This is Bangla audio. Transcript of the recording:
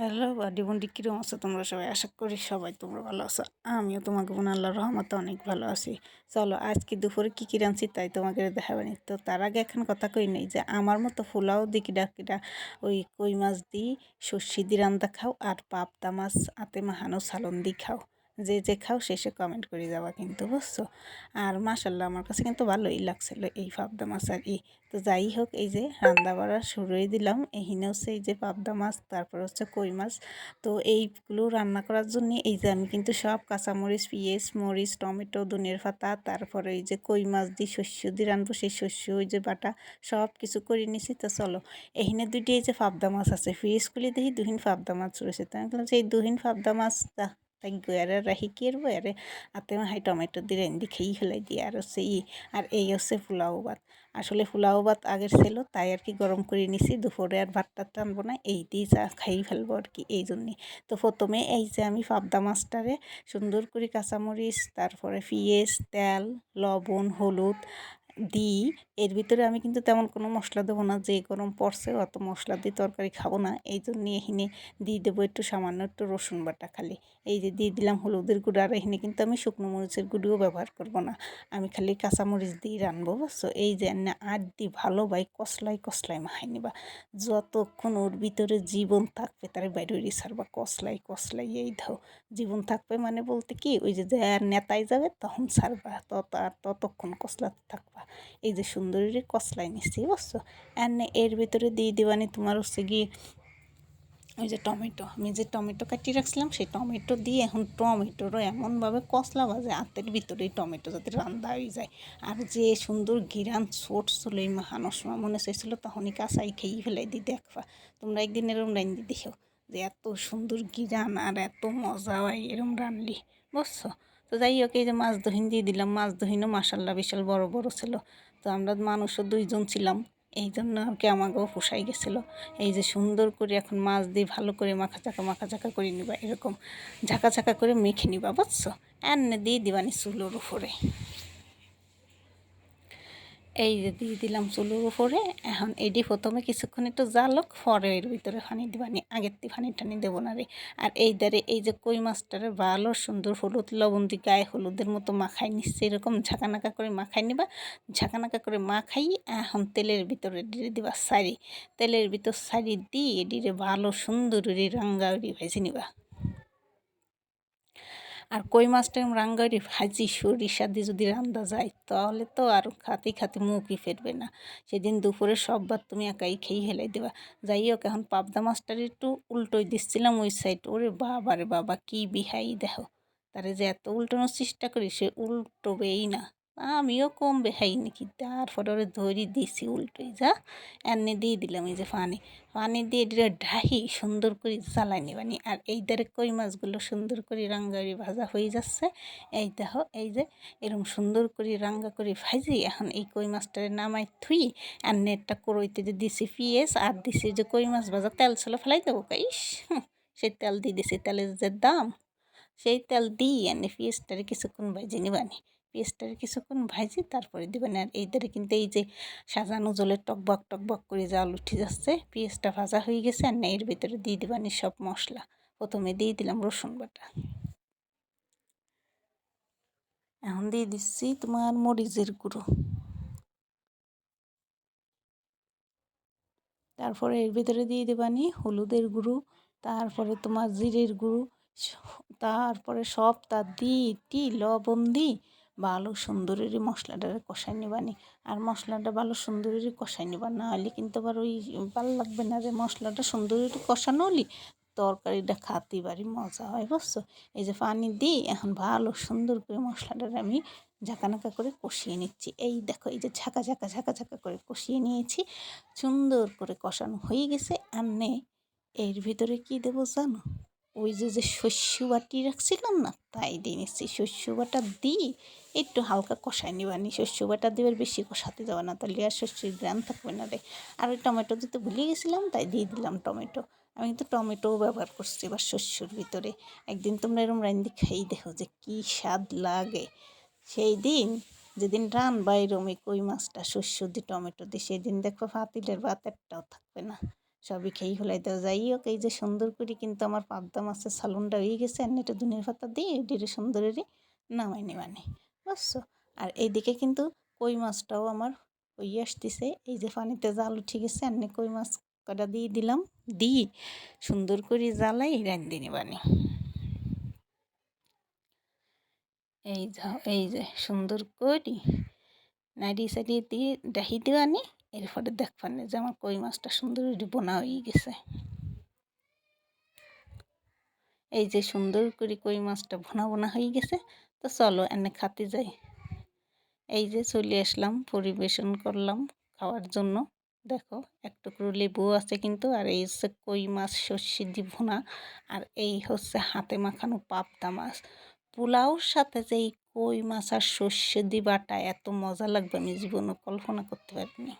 হ্যালো বাডি বন্ডি কীরকম আছো তোমরা সবাই? আশা করি সবাই তোমরা ভালো আছো। আমিও তোমাকে বোন আল্লাহ রহমতে অনেক ভালো আছি। চলো, আজকে দুপুরে কী কী রাঁধছি তাই তোমাকে দেখাবেনি তো তার আগে এখন কথা কই নেই যে, আমার মতো ফুলাও দিকি ডাকিটা ওই কই মাছ দিই সর্ষি দি রান্দা খাও আর পাবদা মাছ, আতে মাহানো সালন দি খাও। যে যে খাও শেষে কমেন্ট করে যাওয়া কিন্তু, বুঝছ? আর মাসাল্লাহ আমার কাছে কিন্তু ভালোই লাগছিল এই পাবদা মাছ আর কি তো যাই হোক, এই যে রান্না বাড়া শুরুই দিলাম। এহিনে হচ্ছে এই যে পাবদা মাছ, তারপর হচ্ছে কই মাছ। তো এইগুলো রান্না করার জন্য এই যে আমি কিন্তু সব কাঁচামরিচ, পিঁয়াজ, মরিচ, টমেটো ধনের পাতা, তারপরে এই যে কই মাছ দিয়ে শস্য দিয়ে রানবো সেই শস্য, ওই যে বাটা, সব কিছু করে নিছি। তো চলো এহিনে দুইটি এই যে পাবদা মাছ আছে। ফ্রিজ খুলে দেখি দুহিন পাবদা মাছ রয়েছে। তাই সেই দুহিন পাবদা মাছ তাই গয়ারে রাহি কি করব আরে আতে হাই টমেটো দিয়ে রেন্দি খেয়ে ফেলাই দিয়ে আর হচ্ছে ই আর এই হচ্ছে পোলাও ভাত আসলে পোলাও ভাত আগের ছিল তাই আর কি গরম করে নিছি দুপুরে আর ভাতটা টানবো না এই দিয়ে চা খাই ফেলব আর কি এই জন্যে তো প্রথমে এই যে আমি পাবদা মাছটারে সুন্দর করে কাঁচামরিচ তারপরে পিঁয়াজ তেল লবণ হলুদ দিই। এর ভিতরে আমি কিন্তু তেমন কোনো মশলা দেবো না। যে গরম পড়ছে অত মশলা দিয়ে তরকারি খাব না। এই জন্য এখানে দিয়ে দেবো একটু সামান্য একটু রসুন বাটা খালি। এই যে দিয়ে দিলাম হলুদের গুঁড়ো। আর এখানে কিন্তু আমি শুকনো মরিচের গুঁড়িও ব্যবহার করব না। আমি খালি কাঁচামরিচ দিয়ে রানবো সো এই যে আর দি ভালো ভাই কসলাই কসলাই মাহাই নিবা। যতক্ষণ ওর ভিতরে জীবন থাকবে, তার বাইরে সারবা কসলাই কসলাই, এই ধাও জীবন থাকবে মানে বলতে কি? ওই যে নেতায় যাবে, তখন সারবা তত আর ততক্ষণ কসলাতে থাকবা। এই যে সুন্দরী কসলাই নিচ্ছি, বুঝছ? এনে এর ভিতরে দিয়ে দিবানি তোমার হচ্ছে গিয়ে ওই যে টমেটো। আমি যে টমেটো কাটিয়ে রাখছিলাম, সেই টমেটো দিয়ে এখন টমেটোরও এমনভাবে কসলা বাজে, হাতের ভিতরেই টমেটো যাতে রান্দা হয়ে যায়। আর যে সুন্দর গিরান ছোট ছিল এই মাহানোর সময় মনে চাইছিল, তখনই কাঁচাই খেয়ে ফেলাই দিই, দেখবা। তোমরা একদিন এরম রান দিয়ে দেখো যে এত সুন্দর গিরান আর এত মজা হয় এরম রানলি বুঝছ? তো যাই হোক, এই যে মাছ দহিন দিয়ে দিলাম। মাছ দহিনও মাসাল্লাহ বিশাল বড় বড় ছিল। তো আমরা মানুষও দুইজন ছিলাম। এই জন্য আর কি আমাকেও পোষাই গেছিল। এই যে সুন্দর করে এখন মাছ দিয়ে ভালো করে মাখা চাকা মাখা চাকা করে নিবা, এরকম ঝাঁকা ঝাঁকা করে মেখে নিবা, বুঝছ? এনে দিয়ে দিবানি চুলোর উপরে। এই যে দিয়ে দিলাম চুলোর উপরে, এখন এটি প্রথমে কিছুক্ষণ একটু জালক পরে এর ভিতরে পানি দিবানি, আগের দিয়ে পানি টানি দেবো না রে। আর এই দ্বারে এই যে কই মাছটারে ভালো সুন্দর হলুদ লবণ দিয়ে গায়ে হলুদের মতো মাখাই নিচ্ছে এরকম ঝাঁকানাকা করে মাখাই নিবা, ঝাঁকানাকা করে মাখাই এখন তেলের ভিতরে দিয়ে দিবা সারি। তেলের ভিতর সারি দিয়ে এটিরে ভালো সুন্দর রাঙ্গা ভেজে নিবা। আর কই মাছটা রাঙ্গারি ভাজি, সরিষা দিয়ে যদি রান্দা যায়, তাহলে তো আর খাতে খাতে মুখই ফেরবে না। সেদিন দুপুরে সব ভাত তুমি একাই খেয়ে হেলাই দেবা। যাই হোক, এখন পাবদা মাছটার একটু উল্টোই দিচ্ছিলাম ওই সাইড ওরে বাবারে বাবা, কী বিহাই দেখো। তারে যে এত উল্টানোর চেষ্টা করি, সে উল্টোবেই না। আমিও কম বেহাই নাকি তারপরে ওরে ধরি দিছি উল্টোই, যা। এনে দিয়ে দিলাম এই যে পানি পানি দিয়ে এটা ঢাহি সুন্দর করে জ্বালাই নিবানি আর এই দ্বারে কই মাছগুলো সুন্দর করে রাঙ্গারি ভাজা হয়ে যাচ্ছে, এই দেখো, এই যে এরকম সুন্দর করে রাঙ্গা করে ভাজি, এখন এই কই মাছটারে নামাই থুই আর নেটটা করইতে যে দিছি পিঁয়াজ আর দিছি যে কই মাছ ভাজা, তেল ছিল ফেলাই দেবো কাইস সেই তেল দিয়ে দিছি, তেলের যে দাম, সেই তেল দিয়ে এনে পিঁয়াজটারে কিছুক্ষণ ভাজি নিবানি পেঁয়াজটারে কিছুক্ষণ ভাজি, তারপরে দেবেন। আর এই ধরে কিন্তু এই যে সাজানো জলে টকবক টকবক করে জাল উঠে যাচ্ছে পেঁয়াজটা ভাজা হয়ে গেছে। আর না এর ভিতরে দিয়ে দেবানি সব মশলা। প্রথমে দিয়ে দিলাম রসুন বাটা। এখন দিয়ে দিচ্ছি তোমার মরিচের গুঁড়ো। তারপরে এর ভিতরে দিয়ে দেবানি হলুদের গুঁড়ো, তারপরে তোমার জিরের গুঁড়ো, তারপরে সব তা দিই টি, লবণ দিই ভালো সুন্দরেরই মশলাটারে কষাই নিবানি আর মশলাটা ভালো সুন্দরেরই কষাই নিবা না হলে কিন্তু আবার ওই ভালো লাগবে না যে মশলাটা সুন্দরেরই কষানো হলি তরকারিটা খাতে বাড়ি মজা হয়, বুঝছ? এই যে পানি দিই এখন ভালো সুন্দর করে মশলাটার আমি ঝাঁকানাকা করে কষিয়ে নিচ্ছি। এই দেখো, এই যে ঝাঁকা ঝাঁকা ঝাঁকা ঝাঁকা করে কষিয়ে নিয়েছি। সুন্দর করে কষানো হয়ে গেছে। আর নে এর ভিতরে কি দেবো জানো? ওই যে যে শস্য বাটি রাখছিলাম না, তাই দিয়ে নিচ্ছি। শস্য বাটা দিই, একটু হালকা কষাই নিবানি শস্য বাটা দেবার বেশি কষাতে যাবে না, তাহলে আর শস্যের গ্রাম থাকবে না রে। আর ওই টমেটো দিতে ভুলে গেছিলাম, তাই দিয়ে দিলাম টমেটো। আমি কিন্তু টমেটোও ব্যবহার করছি এবার শস্যর ভিতরে। একদিন তোমরা এরকম রান্দি খেয়ে দেখো যে কী স্বাদ লাগে। সেই দিন, যেদিন রান বা এরম কই মাছটা শস্য দিয়ে টমেটো দিয়ে, সেই দিন দেখো ফাতিলের ভাত একটাও থাকবে না। সবই খেয়ে ফেলাই দেওয়া যাই হোক, এই যে সুন্দর করে কিন্তু আমার পাবদা মাছের সালুনটা হয়ে গেছে, আর এটা দুনিয়ার পাতা দিয়ে এটির সুন্দরেরই নামাই নেবানি। বুঝছ? আর এইদিকে কিন্তু কই মাছটাও আমার হয়ে আসতেছে। এই যে পানিতে জাল উঠে গেছে, আর কই মাছ কটা দিয়ে দিলাম? দিই সুন্দর করে জ্বালাই রান্ধি নেবানি। এই যা, এই যে সুন্দর করি নাড়ি সাড়িয়ে দিয়ে ডাহি দেওয়ানি। এরপরে দেখবানি যে আমার কই মাছটা সুন্দর বোনা হয়ে গেছে। এই যে সুন্দর করে কই মাছটা ভোনা ভোনা হয়ে গেছে, তো চলো এনে খাতে যাই। এই যে চলে আসলাম, পরিবেশন করলাম খাওয়ার জন্য। দেখো, এক টুকরো লেবু আছে কিন্তু, আর এই হচ্ছে কই মাছ সর্ষে দি ভুনা, আর এই হচ্ছে হাতে মাখানো পাবদা মাছ। পোলাওর সাথে যে এই কই মাছ আর সর্ষে দি বাটা, এত মজা লাগবে, আমি জীবনে কল্পনা করতে পারিনি।